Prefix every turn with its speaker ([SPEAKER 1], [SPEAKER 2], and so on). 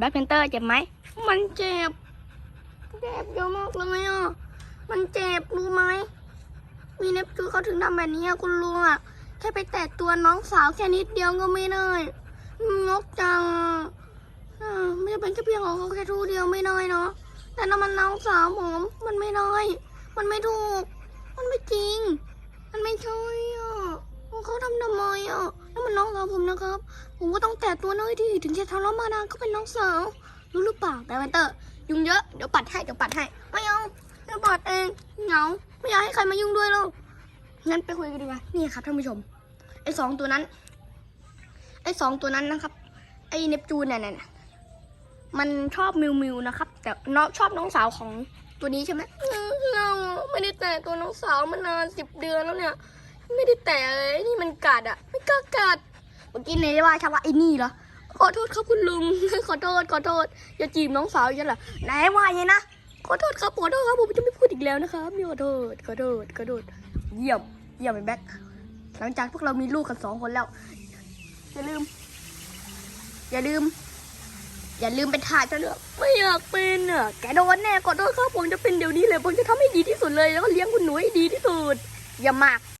[SPEAKER 1] แบ็คเพนเตอร์เจ็บไหม มันเจ็บ เจ็บเยอะมากเลยอะ มันเจ็บรู้ไหม มีเนปจูนเขาถึงทำแบบนี้อะคุณลุงอะ แค่ไปแตะตัวน้องสาวแค่นิดเดียวก็ไม่ได้งกจังอ่าไม่ได้เป็นแค่เพียงของเขาแค่ทูเดียวไม่ได้เนาะ แต่นั่นมันน้องสาวผมมันไม่ได้มันไม่ถูก มันไม่จริง มันไม่ใช่อะเขาทำทำไมอะ องสาผมนะครับ ผมก็ต้องแตะตัวน้อยที่ถึงจะทะเลาะมานานก็เป็นน้องสาว รู้หรือเปล่าแบนเตอร์ยุ่งเยอะเดี๋ยวปัดให้เดี๋ยวปัดให้ไม่เอาเดี๋ยวปัดเองเหงาไม่อยากให้ใครมายุ่งด้วยหรอกงั้นไปคุยกันดีกว่านี่ครับท่านผู้ชมไอ้สองตัวนั้นไอ้สองตัวนั้นนะครับ ไอ้เนปจูนเนี่ยเนี่ยมันชอบมิวมิวนะครับ แต่น้องชอบน้องสาวของตัวนี้ใช่ไหมเราไม่ได้แตะตัวน้องสาวมานานสิบเดือนแล้วเนี่ย ไม่ได้แตะเลยนี่มันกัดอะ ไม่กล้ากัด เมื่อกี้เนยว่าชาว่าไอ้นี่เหรอ ขอโทษครับคุณลุง ขอโทษ ขอโทษ อย่าจีบน้องสาวอย่างนั้นเหรอไหนว่าอย่างนะ ขอโทษครับขอโทษครับผมจะไม่พูดอีกแล้วนะครับมีขอโทษ ขอโทษ ขอโทษ เยี่ยม เยี่ยมไอ้แบ็คหลังจากพวกเรามีลูกกันสองคนแล้ว อย่าลืม อย่าลืม อย่าลืมเป็นทาสจะเลือกไม่อยากเป็นอะ แกโดนแน่ขอโทษครับผมจะเป็นเดี๋ยวนี้เลยผมจะทำให้ดีที่สุดเลยแล้วก็เลี้ยงคุณหนูให้ดีที่สุดเยี่ยมมาก